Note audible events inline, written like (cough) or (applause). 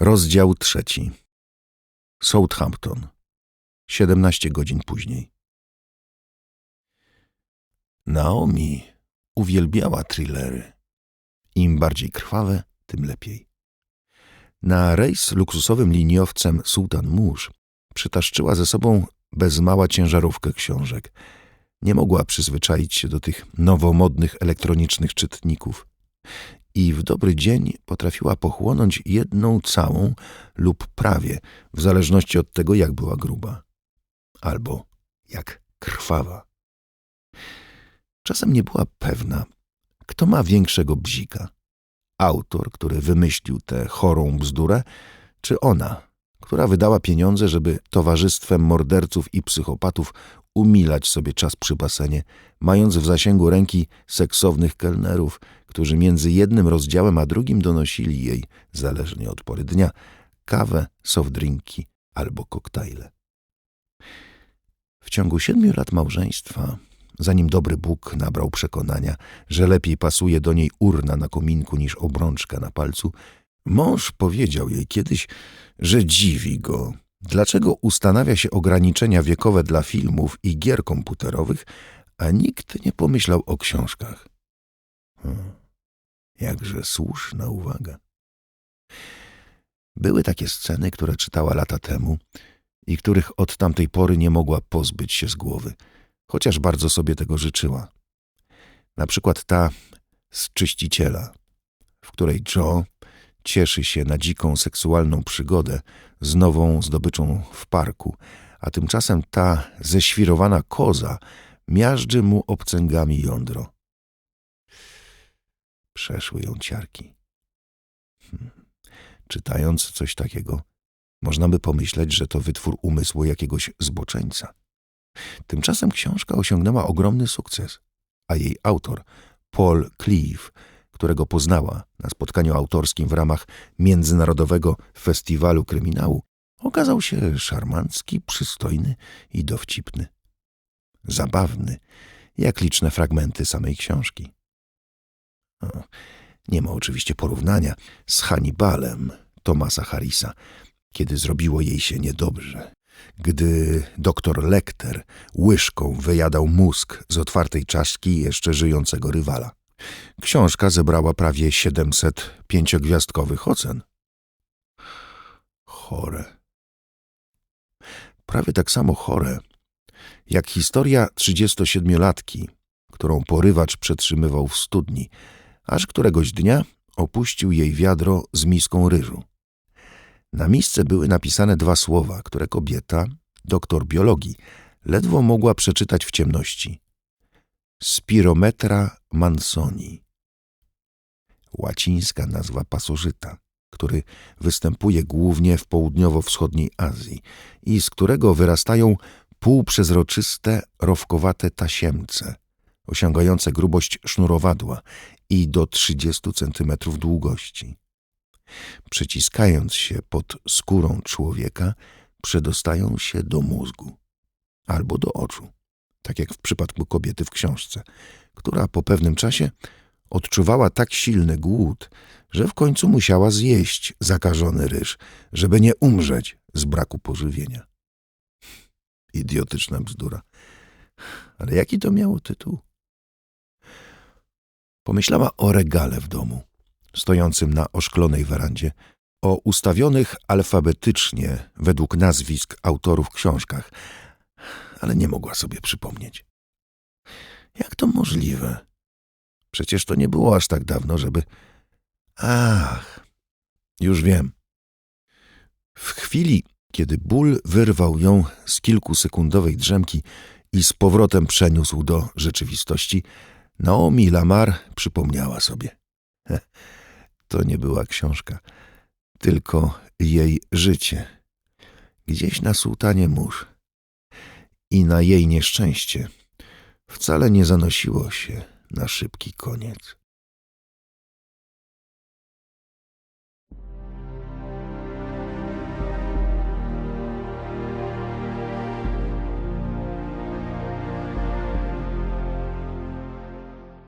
Rozdział trzeci. Southampton. 17 godzin później. Naomi uwielbiała thrillery. Im bardziej krwawe, tym lepiej. Na rejs luksusowym liniowcem Sultan Mórz przytaszczyła ze sobą bez mała ciężarówkę książek. Nie mogła przyzwyczaić się do tych nowomodnych elektronicznych czytników i w dobry dzień potrafiła pochłonąć jedną całą lub prawie, w zależności od tego, jak była gruba, albo jak krwawa. Czasem nie była pewna, kto ma większego bzika. Autor, który wymyślił tę chorą bzdurę, czy ona, która wydała pieniądze, żeby towarzystwem morderców i psychopatów umilać sobie czas przy basenie, mając w zasięgu ręki seksownych kelnerów, którzy między jednym rozdziałem a drugim donosili jej, zależnie od pory dnia, kawę, softdrinki albo koktajle. W ciągu siedmiu lat małżeństwa, zanim dobry Bóg nabrał przekonania, że lepiej pasuje do niej urna na kominku niż obrączka na palcu, mąż powiedział jej kiedyś, że dziwi go, dlaczego ustanawia się ograniczenia wiekowe dla filmów i gier komputerowych, a nikt nie pomyślał o książkach. Hmm. Jakże słuszna uwaga. Były takie sceny, które czytała lata temu i których od tamtej pory nie mogła pozbyć się z głowy, chociaż bardzo sobie tego życzyła. Na przykład ta z czyściciela, w której Joe cieszy się na dziką seksualną przygodę z nową zdobyczą w parku, a tymczasem ta ześwirowana koza miażdży mu obcęgami jądro. Przeszły ją ciarki. Hmm. Czytając coś takiego, można by pomyśleć, że to wytwór umysłu jakiegoś zboczeńca. Tymczasem książka osiągnęła ogromny sukces, a jej autor, Paul Cleave, którego poznała na spotkaniu autorskim w ramach Międzynarodowego Festiwalu Kryminału, okazał się szarmancki, przystojny i dowcipny. Zabawny, jak liczne fragmenty samej książki. Nie ma oczywiście porównania z Hannibalem Tomasa Harrisa, kiedy zrobiło jej się niedobrze. Gdy doktor Lecter łyżką wyjadał mózg z otwartej czaszki jeszcze żyjącego rywala. Książka zebrała prawie 700 pięciogwiazdkowych ocen. Chore. Prawie tak samo chore, jak historia 37-latki, którą porywacz przetrzymywał w studni, aż któregoś dnia opuścił jej wiadro z miską ryżu. Na misce były napisane dwa słowa, które kobieta, doktor biologii, ledwo mogła przeczytać w ciemności. Spirometra mansoni. Łacińska nazwa pasożyta, który występuje głównie w południowo-wschodniej Azji i z którego wyrastają półprzezroczyste, rowkowate tasiemce, osiągające grubość sznurowadła i do 30 cm długości. Przyciskając się pod skórą człowieka, przedostają się do mózgu albo do oczu, tak jak w przypadku kobiety w książce, która po pewnym czasie odczuwała tak silny głód, że w końcu musiała zjeść zakażony ryż, żeby nie umrzeć z braku pożywienia. Idiotyczna bzdura. Ale jaki to miało tytuł? Pomyślała o regale w domu, stojącym na oszklonej werandzie, o ustawionych alfabetycznie według nazwisk autorów książkach, ale nie mogła sobie przypomnieć. Jak to możliwe? Przecież to nie było aż tak dawno, żeby... Ach, już wiem. W chwili, kiedy ból wyrwał ją z kilkusekundowej drzemki i z powrotem przeniósł do rzeczywistości, Naomi Lamar przypomniała sobie. (laughs) To nie była książka, tylko jej życie. Gdzieś na sułtanie mórz. I na jej nieszczęście wcale nie zanosiło się na szybki koniec.